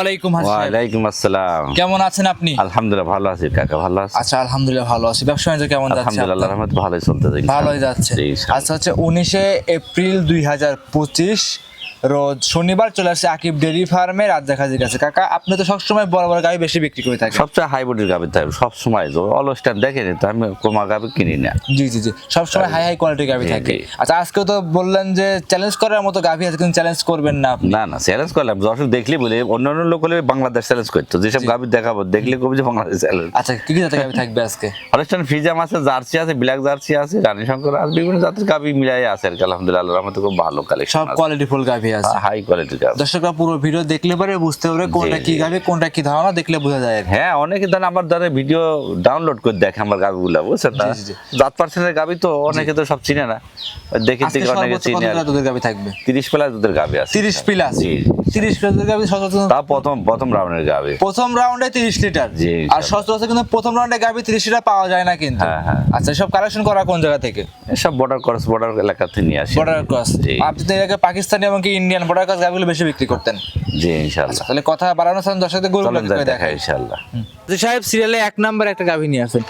আলাইকুম হাজি সাহেব। ওয়ালাইকুম আসসালাম। কেমন আছেন আপনি? আলহামদুলিল্লাহ ভালো আছি। কাকা ভালো আছি আচ্ছা আলহামদুলিল্লাহ ভালো আছি। ব্যবসা বাণিজ্য কেমন যাচ্ছে আলহামদুলিল্লাহ? রহমত ভালোই চলতে ভালোই যাচ্ছে। আচ্ছা হচ্ছে উনিশে এপ্রিল দুই হাজার পঁচিশ রোজ শনিবার চলে আসছে আকিব ডেরি ফার্মে রাজ্জাক হাজির কাছে। কাকা আপনি তো সবসময় বড় বড় গাড়ি বেশি বিক্রি করে থাকেন। সবচেয়ে হাইব্রিড গাভি থাকে সব সময় অলস টাইম দেখেনি তো আমি কোমা গাভি কিনি না। জি জি জি সবসময় হাই হাই কোয়ালিটির গাভি জি, থাকে। আচ্ছা আজকে তো বললেন যে চ্যালেঞ্জ করার মতো গাভি আছে কিন্তু চ্যালেঞ্জ করবেন না আপনি। না না চ্যালেঞ্জ করলাম দর্শক দেখলে বলে অন্যান্য লোক হলে বাংলাদেশ চ্যালেঞ্জ করতো। যেসব গাভি দেখাবো দেখলে কবি যে বাংলাদেশ চ্যালেঞ্জ আচ্ছা কি কি জাতের গাভি থাকবে আজকে? অনুষ্ঠান ফিজাম আছে জার্সি আছে ব্ল্যাক জার্সি আছে রানী শঙ্কর আর বিভিন্ন জাতের গাভি মিলাই আছে আর কি আলহামদুলিল্লাহ রহমতে খুব ভালো কালেকশন সব কোয়ালিটি ফুল গাভি আছে। হাই কোয়ালিটির গাভি দর্শকরা পুরো ভিডিও দেখলে পরে বুঝতে পারবে কোনটা কি গাভি কোনটা কি ধারণা দেখলে বোঝা যায় হ্যাঁ অনেকে ধরেন আমার ধরে ভিডিও ডাউনলোড করে দেখে আমার গাভিগুলো বুঝছেন না? জি। পার্সেন্টের গাভি তো অনেকে তো সব চিনে না। দেখে থেকে অনেকে চিনে দুধের গাভি থাকবে? তিরিশ প্লাস দুধের গাভি আছে। তিরিশ প্লাস? জি তিরিশ প্লাস দুধের গাভি সচরাচর তা প্রথম প্রথম রাউন্ডের গাভি প্রথম রাউন্ডে তিরিশ লিটার। জি, আর সচরাচর কিন্তু প্রথম রাউন্ডে গাভি তিরিশ লিটার পাওয়া যায় না কিন্তু। হ্যাঁ, হ্যাঁ। আচ্ছা সব কালেকশন করা কোন জায়গা থেকে? এসব বর্ডার ক্রস বর্ডার এলাকা থেকে নিয়ে আসি। বর্ডার ক্রস আপনি তো আগে পাকিস্তানি এবং কি ইন্ডিয়ান বর্ডার ক্রস গাভিগুলো বেশি বিক্রি করতেন। জি ইনশাল্লাহ তাহলে কথা বাড়ানোর সাথে দর্শকদের গরু চলেন যাই দেখাই দেখা সাহেব সিরিয়ালে এক নাম্বার একটা গাভি নিয়ে আসেন।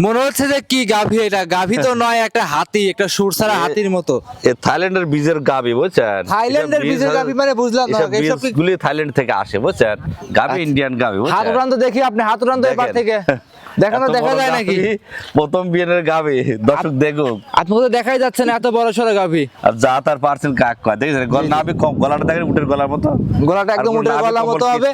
মনে হচ্ছে যে কি গাভি এটা? গাভি তো নয় একটা হাতি একটা সুরসারা হাতির মতো। এ থাইল্যান্ডের বীজের গাভি বুঝছেন? থাইল্যান্ডের বীজের বীজ- গাভি মানে বুঝলাম না, এসব এসব কি- থাইল্যান্ড থেকে আসে বুঝছেন? গাভি ইন্ডিয়ান গাভি হাত উড়ান তো দেখি আপনি হাত উড়ান তো এবার থেকে। দেখানো দেখা যায় নাকি? প্রথম বিয়ের দর্শক দেখুক। আপনি তো দেখাই যাচ্ছে না এত বড় সড়ো আর যা তার কাক কয় দেখেছেন? গলা কম গলাটা দেখেন উটের গলার মতো। গলাটা একদম কোনো উঠে নাভি গলা কম্বল মতো হবে।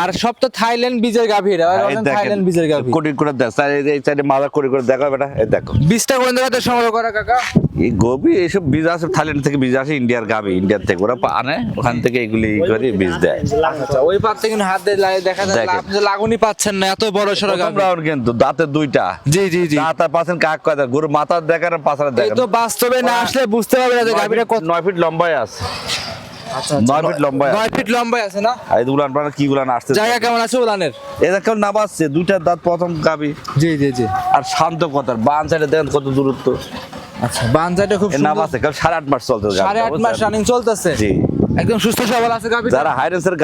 আর সব তো থাইল্যান্ড বীজের এটা। দেখেন, থাইল্যান্ড বীজের কোটি করে দেখ স্যার এই সাইডে কোটি করে দেখো বেটা এই দেখো। বীজটা কোন জায়গাতে সংগ্রহ করা কাকা। এই গবি বীজ আসে থাইল্যান্ড থেকে বীজ আসে ইন্ডিয়ার গাবি ইন্ডিয়ার থেকে। ওরা আনে ওখান থেকে এগুলি করে বীজ দেয়। আচ্ছা ওই পার থেকে হাত দিয়ে দেখা যায় আপনি লাগুনি পাচ্ছেন না এত বড় সড়ো প্রথম দাঁতের দুইটা। জি জি জি। দাঁত পার্সেন্ট কাক কয় দেয়? গরু মাথা দেখার পাশার এই দেখেন তো বাস্তবে না আসলে বুঝতে পারবে না যে গাভিটা কত নয় ফিট লম্বাই আছে। আচ্ছা নয় ফিট লম্বাই নয় ফিট লম্বাই আছে না? এই গুলান পানা কি গুলান আসছে জায়গা কেমন আছে উলানের? এটা কেউ নামাচ্ছে দুইটা দাঁত প্রথম গাবি জি জি জি। আর শান্ত কথার বান সাইডে দেখেন কত দূরত্ব। আচ্ছা খুব কারণ সাড়ে আট মাস চলতে সাড়ে আট মাস রানিং চলতেছে? জি। একদম সুস্থ সবল আছে গাভি যারা হাইরেসের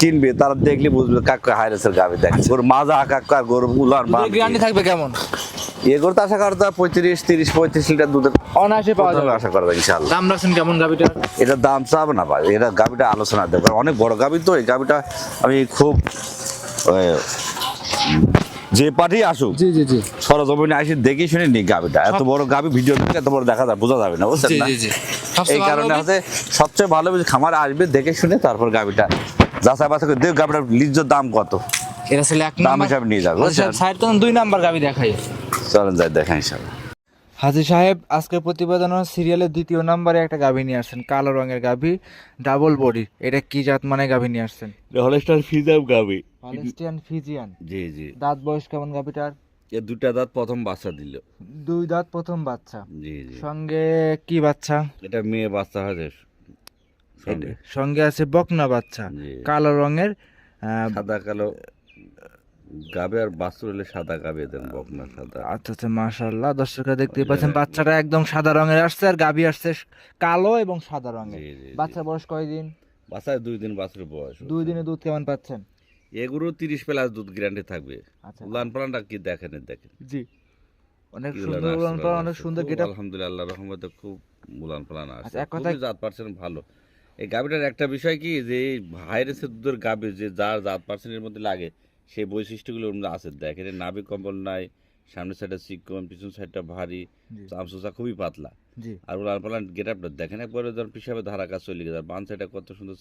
কিনবে তারা দেখলে বুঝবে কাকা হাইরেসের গাবি দেখে। গরু মাজা কাকা গরু উলান বান গ্যারান্টি থাকবে কেমন? এগুলো তো আশা করা যায় পঁয়ত্রিশ তিরিশ পঁয়ত্রিশ লিটার দুধের অনায়াসে পাওয়া যাবে। আশা করা যায় ইনশাল্লাহ দাম রাখছেন কেমন এটার দাম চাবে না ভাই এটা আলোচনা দেবে। অনেক বড় গাবি তো এই গাবিটা আমি খুব যে পার্টি আসুক জি জি জি। সরজমিনে আসি দেখে শুনে নি গাবিটা এত বড় গাবি ভিডিও দেখে এত বড় দেখা যায় বোঝা যাবে না বুঝছেন না? জি জি। এই কারণে হচ্ছে সবচেয়ে ভালো খামারে আসবে দেখে শুনে তারপর গাবিটা যাচাই বাছাই করে দেখ গাবিটার লিজ্জর দাম কত। এটা ছিল এক দাম হিসাবে নিয়ে যাবে বুঝছেন? সাইড তো দুই নাম্বার গাভি দেখাই। চলেন যাই দেখা ইনশাল্লাহ হাজি সাহেব আজকের প্রতিবেদন সিরিয়ালের দ্বিতীয় নম্বরে একটা গাভি নিয়ে আসছেন কালো রঙের গাভি ডাবল বডি এটা কি জাত মানে গাভি নিয়ে আসছেন? হলস্টার ফিজাম গাবি পালেস্টিয়ান ফিজিয়ান। জি জি। দাঁত বয়স কেমন গাভিটার? এ দুটা দাঁত প্রথম বাচ্চা দিল। দুই দাঁত প্রথম বাচ্চা। জি জি। সঙ্গে কি বাচ্চা? এটা মেয়ে বাচ্চা হয়েছে সঙ্গে। সঙ্গে আছে বকনা বাচ্চা কালো রঙের সাদা কালো গাবে আর বাছুর হলে সাদা গাবে দেন বকনা সাদা। আচ্ছা আচ্ছা মাশাআল্লাহ দর্শকরা দেখতে পাচ্ছেন বাচ্চাটা একদম সাদা রঙের আসছে আর গাভি আসছে কালো এবং সাদা রঙের। বাচ্চার বয়স কয়দিন? বাচ্চায় দুই দিন বাছুরের বয়স দুই দিনে দুধ কেমন পাচ্ছেন? এগুলো তিরিশ প্লাস দুধ গ্যারান্টি থাকবে। আচ্ছা। উলান পালানটা কি দেখেন দেখেন। জি। অনেক সুন্দর উলান পালান, অনেক সুন্দর গেটা আলহামদুলিল্লাহ রহমতে খুব উলান পালান আছে। আচ্ছা, এক কথায়- জাত পার্সেন্ট ভালো। এই গাবিটার একটা বিষয় কি যে ভাইরাসের দুধের গাবি যে যার জাত পার্সেন্টের মধ্যে লাগে সেই বৈশিষ্ট্যগুলো মধ্যে আছে। দেখেন নাভি কম্বল নাই সামনের সাইডটা চিকন পিছন সাইডটা ভারী। চামচুচা খুবই পাতলা। আর উলান পালান গেট আপটা দেখেন একবারে ধরুন পিসাবে ধারা কাজ চলে গেছে বান সাইডটা কত সুন্দর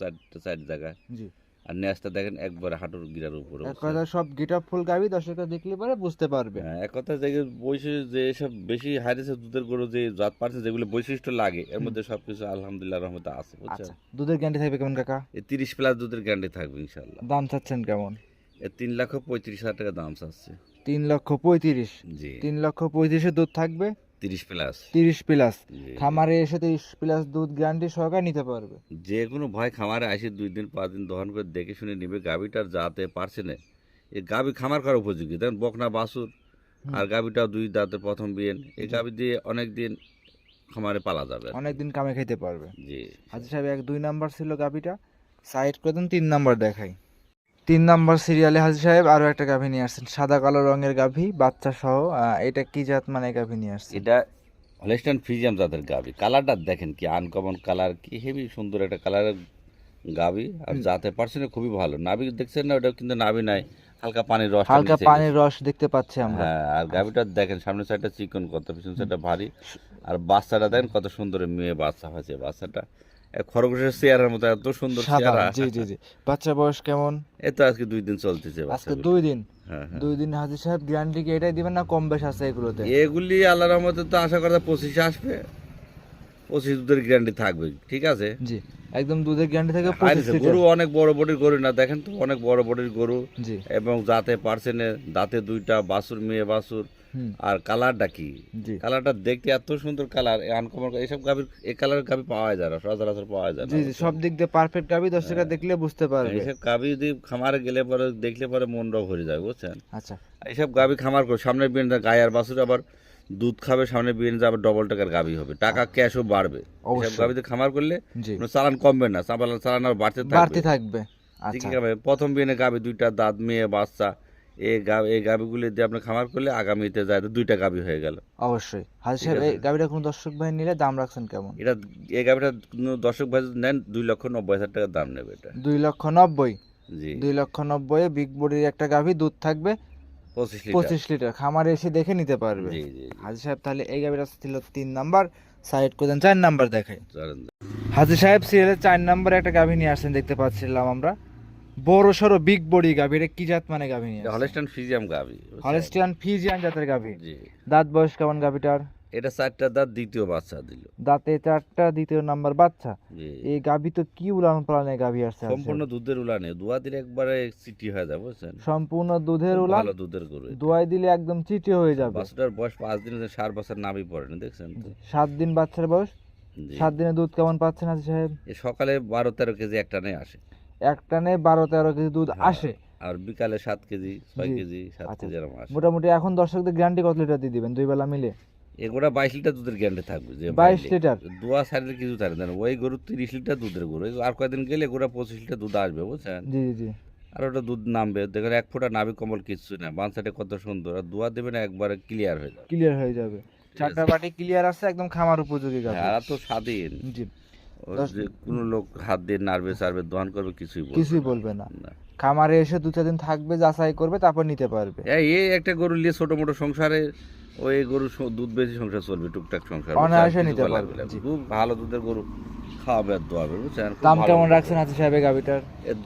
সাইড জায়গায় জি। আর নেসটা দেখেন একবারে হাঁটুর গিরার উপরে এক কথা সব গিটার ফুল গাবি দর্শকরা দেখলে পরে বুঝতে পারবে। হ্যাঁ, এক কথা যে বৈশিষ্ট্য যে সব বেশি হাইরেসের দুধের গরু যে জাত পারছে যেগুলো বৈশিষ্ট্য লাগে এর মধ্যে সবকিছু আলহামদুলিল্লাহ রহমতে আছে বুঝছেন? আচ্ছা দুধের গ্যারান্টি থাকবে কেমন কাকা? এই তিরিশ প্লাস দুধের গ্যারান্টি থাকবে ইনশাল্লাহ দাম চাচ্ছেন কেমন? এ তিন লক্ষ পঁয়ত্রিশ হাজার টাকা দাম চাচ্ছে। তিন লক্ষ পঁয়ত্রিশ। জি। তিন লক্ষ পঁয়ত্রিশে দুধ থাকবে তিরিশ প্লাস। তিরিশ প্লাস। খামারে এসে তিরিশ প্লাস দুধ গ্যারান্টি সহকারে নিতে পারবে। যে কোনো ভয় খামারে আসে দুই দিন পাঁচ দিন দহন করে দেখে শুনে নিবে গাভিটার যাতে পারছে না। এই গাভি খামার করার উপযোগী। দেখেন বকনা বাসুর আর গাভিটা দুই দাঁতের প্রথম বিয়েন। এই গাভি দিয়ে অনেক দিন খামারে পালা যাবে। অনেকদিন কামে খাইতে পারবে। জি। হাজি সাহেব এক দুই নাম্বার ছিল গাভিটা। সাইড করে দেন তিন নাম্বার দেখাই। তিন নম্বর সিরিয়ালে হাজি সাহেব আরও একটা গাভী নিয়ে আসছেন সাদা কালো রঙের গাভী বাচ্চা সহ এটা কি জাত মানে গাভী নিয়ে আসছেন? এটা হলেস্টান ফ্রিজিয়াম জাতের গাবি কালারটা দেখেন কি আনকমন কালার কি হেভি সুন্দর একটা কালারের গাভী আর জাতে পার্সেন্ট খুবই ভালো। নাবি দেখছেন না ওটা কিন্তু নাবি নাই হালকা পানির রস হালকা পানির রস দেখতে পাচ্ছি আমরা। হ্যাঁ আর গাভীটা দেখেন সামনের সাইডটা চিকন কত পিছন সাইডটা ভারী। আর বাচ্চাটা দেখেন কত সুন্দর মেয়ে বাচ্চা হয়েছে বাচ্চাটা খরগোশের মতো এত সুন্দর চেহারা। জি জি জি। বাচ্চার বয়স কেমন? তো আজকে দুই দিন চলতেছে আজকে দুই দিন? হ্যাঁ হ্যাঁ। দুই দিন হাজি সাহেব গ্যারান্টি কি এটাই দিবেন না কম বেশ আছে এগুলোতে? এগুলি আল্লাহর রহমতে তো আশা করা পঁচিশে আসবে। পঁচিশ দুধের গ্যারান্টি থাকবে ঠিক আছে? জি। একদম দুধের গ্যারান্টি থেকে গরু অনেক বড় বডির গরু না দেখেন তো অনেক বড় বডির গরু। এবং দাঁতে পার্সেনে দাঁতে দুইটা বাছুর মেয়ে হুম আর কালারটা কি? কালারটা দেখতে এত সুন্দর কালার আনকমন এইসব গাভীর এই কালারের গাভী পাওয়া যায় না সচরাচর পাওয়া যায় না জি সব দিক দিয়ে পারফেক্ট গাভী দর্শকরা দেখলে বুঝতে পারবে। এইসব গাভী যদি খামারে গেলে পরে দেখলে পরে মনটাও ভরে যায় বুঝছেন? আচ্ছা। এইসব গাভী খামার করে সামনে বিয়ে গায়ে আর বাছুর আবার দুধ খাবে সামনে বিয়ে আবার ডবল টাকার গাভী হবে। টাকা ক্যাশও বাড়বে। গাভীতে খামার করলে চালান কমবে না চালান আর বাড়তে বাড়তি থাকবে। থাকবে ঠিক আচ্ছা। প্রথম বিয়ে গাভী দুইটা দাঁত মেয়ে বাচ্চা এই গাভী এই গাভীগুলি দিয়ে আপনি খামার করলে আগামীতে যায় দুইটা গাভী হয়ে গেল। অবশ্যই। হাজি সাহেব এই। গাভীটা কোন দর্শক ভাই নিলে দাম রাখছেন কেমন? এটা এই গাভীটা দর্শক ভাই যদি নেন দুই লক্ষ নব্বই হাজার টাকা দাম নেবে এটা। দুই লক্ষ নব্বই? জি। দুই লক্ষ নব্বই বিগ বডির একটা গাভী দুধ থাকবে পঁচিশ লিটার। পঁচিশ লিটার। খামারে এসে দেখে নিতে পারবে। জি জি জি। হাজি সাহেব তাহলে এই গাভীটা ছিল তিন নাম্বার। সাইড করে চার নাম্বার দেখাই। চলেন। হাজি সাহেব সিরিয়ালের চার নাম্বারে একটা গাভী নিয়ে আসছেন দেখতে পাচ্ছিলাম আমরা। বড় সড়ো বিগ বডি গাভী এটা কি জাত মানে গাভী নিয়ে হলেস্টান ফিজিয়াম গাভী বুঝছেন? হলেস্টিয়ান ফিজিয়ান জাতের গাভী। জি। দাঁত বয়স কেমন গাভীটার? এটা চারটা দাঁত দ্বিতীয় বাচ্চা দিল। দাঁতে চারটা দ্বিতীয় নাম্বার বাচ্চা। জি। এই গাভী তো কি উলান পালানে গাভী আসছে সম্পূর্ণ দুধের উলানে দুয়া দিলে একবারে চিটি হয়ে যাবে বুঝছেন? সম্পূর্ণ দুধের উলান? ভালো দুধের গরু। দোয়াই দিলে একদম চিটে হয়ে যাবে। বাচ্চাটার বয়স পাঁচ দিন হয়েছে, সার বছর নাবি পড়েনি দেখছেন তো? সাত দিন বাচ্চার বয়স? সাত দিনে দুধ কেমন পাচ্ছেন হাজি সাহেব? সকালে বারো তেরো কেজি একটা নেই আসে। এক টানে বারো তেরো কেজি দুধ হ্যাঁ। আসে। আর বিকালে সাত কেজি ছয় কেজি সাত আচ্ছা। কেজি এরকম আসে। মোটামুটি এখন দর্শকদের গ্যারান্টি কত লিটার দিয়ে দিবেন? দুই বেলা মিলে? এগুলা বাইশ লিটার দুধের গ্যারান্টি থাকবে যে বাইশ লিটার দোয়া সাইডের কিছু থাকে না। ওই গরু তিরিশ লিটার দুধের গরু। আর কয়েকদিন গেলে গোটা পঁচিশ লিটার দুধ আসবে বুঝছেন? জি জি আর ওটা দুধ নামবে। দেখেন এক ফোঁটা নাভি কম্বল কিচ্ছু না বান সাইডে কত সুন্দর। আর দোয়া দেবে না একবারে ক্লিয়ার হয়ে যাবে। ক্লিয়ার হয়ে যাবে। চারটা বাটি ক্লিয়ার আছে একদম খামার উপযোগী গাভী। আর তো স্বাধীন। জি। যে কোনো লোক হাত দিয়ে নাড়বে চাড়বে দোয়ান করবে কিছুই কিছুই বলবে না। না। খামারে এসে দু চার দিন থাকবে যাচাই করবে তারপর নিতে পারবে। এই একটা গরু নিয়ে ছোট মোটো সংসারে ওই গরু দুধ বেশি সংসার চলবে টুকটাক সংসার অনায়াসে? নিতে পারবে, খুব ভালো দুধের গরু খাওয়াবে আর দোয়াবে বুঝছেন? দাম কেমন রাখছেন হাজি সাহেব। এর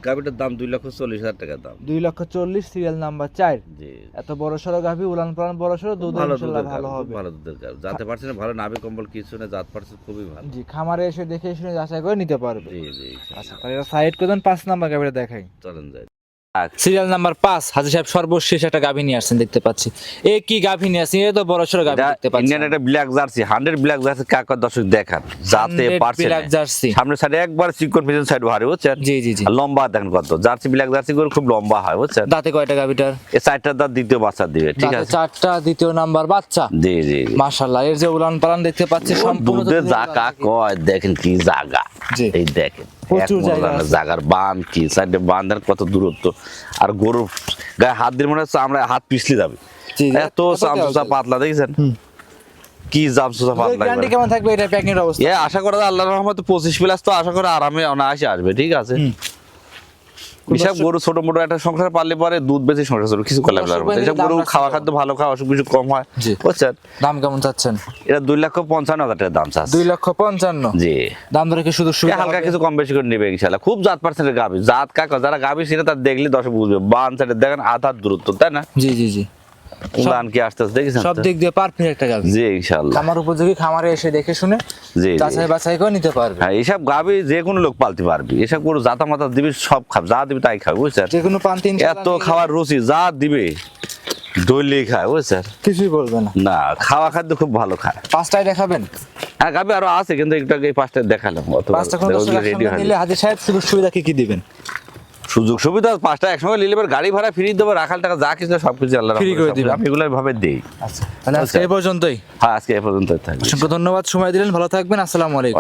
গাভীটার দাম দুই লক্ষ চল্লিশ হাজার টাকা দাম। দুই লক্ষ চল্লিশ সিরিয়াল নাম্বার চার। জি। এত বড় সড়ো গাভী উলান পালান বড় সড়ো দুধ ভালো ভালো হবে। ভালো দুধের গাভী। যাতে পারছে না ভালো নাভি কম্বল কিছু না জাত পারছে খুবই ভালো। জি খামারে এসে দেখে শুনে যাচাই করে নিতে পারবে। জি জি আচ্ছা তাহলে সাইড করে দেন পাঁচ নাম্বার গাভীটা দেখাই। চলেন যাই। সিরিয়াল নাম্বার পাঁচ হাজি সাহেব সর্বশেষ একটা গাভী নিয়ে আসছেন দেখতে পাচ্ছি। এ কি গাভী নিয়ে আসছেন? এ তো বড় সড়ো গাভী দেখতে পাচ্ছি। ইন্ডিয়ান একটা black jersey hundred black jersey কাকা দর্শক দেখান? যাতে পারছে না। জার্সি সাইডে একবার চিকন পিছন সাইড ভারী বুঝছেন? জি জি জি। লম্বা দেখেন কত। জার্সি ব্ল্যাক জার্সি গরু খুব লম্বা হয় বুঝছেন? দাঁতে কয়টা গাভীটার? এই চারটা দাঁত দ্বিতীয় বাচ্চা দিবে ঠিক আছে? চারটা দ্বিতীয় নাম্বার বাচ্চা। জি জি। মাশাআল্লাহ এর যে উলান পালান দেখতে পাচ্ছি সম্পূর্ণ জাকা কয় দেখেন কি জাগা। জি। এই দেখেন। জাগার বান কি সাইডে বান্ধের কত দূরত্ব। আর গরুর গায়ে হাত দিলে মনে হচ্ছে আমরা হাত পিছলে যাবে। এত চামচুচা পাতলা দেখেছেন? কি জামসুসা পাতলা গ্যারান্টি কেমন থাকবে? এটা প্যাকিং এর অবস্থা। এ আশা করা আল্লাহর রহমতে পঁচিশ প্লাস তো আশা করে আরামে অনায়াসে আসবে ঠিক আছে। বিশাল গরু ছোট মোটো একটা সংসার পারলে পরে দুধ বেশি সংসার চলবে কিছু করলে এসব গরু খাওয়া? খাদ্য ভালো খাওয়া অসুখ বিসুখ কম হয় বুঝছেন? দাম কেমন চাচ্ছেন? এটা দুই লক্ষ পঞ্চান্ন হাজার টাকা দাম চাচ্ছে। দুই লক্ষ পঞ্চান্ন? জি। দাম ধরে কি শুধু হালকা কিছু কম বেশি করে নেবে ইনশাল্লাহ খুব জাত পার্সেন্টের গাভী। জাত কাকা যারা গাবি সেটা তার দেখলে দশ বুঝবে। বান সাইডে দেখেন আধার দূরত্ব তাই না? জি জি জি। উলান কি আসতে আসতে দেখেছেন সব দিক দিয়ে পারফেক্ট একটা গাভী জি ইনশাল্লাহ খামার উপযোগী খামারে এসে দেখে শুনে জি। যাচাই বাছাই করে নিতে পারবে। হ্যাঁ এইসব গাবি যে কোনো লোক পালতে পারবি। এসব জাতা মাতা দিবি সব খাব যা দিবি তাই খাবে বুঝছেন? যে কোনো পান তিন এত খাওয়ার রুচি যা দিবে দইলেই খায় বুঝছেন? কিছুই বলবে না। না খাওয়া খাদ্য খুব ভালো খায়। পাঁচটায় দেখাবেন? হ্যাঁ গাবি আরও আছে কিন্তু একটু আগে এই পাঁচটা দেখালাম। অত পাঁচটা কোন রেডি হয় হাজির সাহেব সুযোগ সুবিধা কি কি দিবেন? সুযোগ সুবিধা পাঁচটা একসঙ্গে নিলে এবার গাড়ি ভাড়া ফিরিয়ে দেবো রাখাল টাকা যা কিছু সব কিছু আল্লাহ ফ্রি করে দিবেন। আমি এগুলো ভাবে দিই। আচ্ছা তাহলে আজকে এই পর্যন্তই। হ্যাঁ আজকে এ পর্যন্ত থাকবে। অসংখ্য ধন্যবাদ সময় দিলেন ভালো থাকবেন আসসালামু আলাইকুম।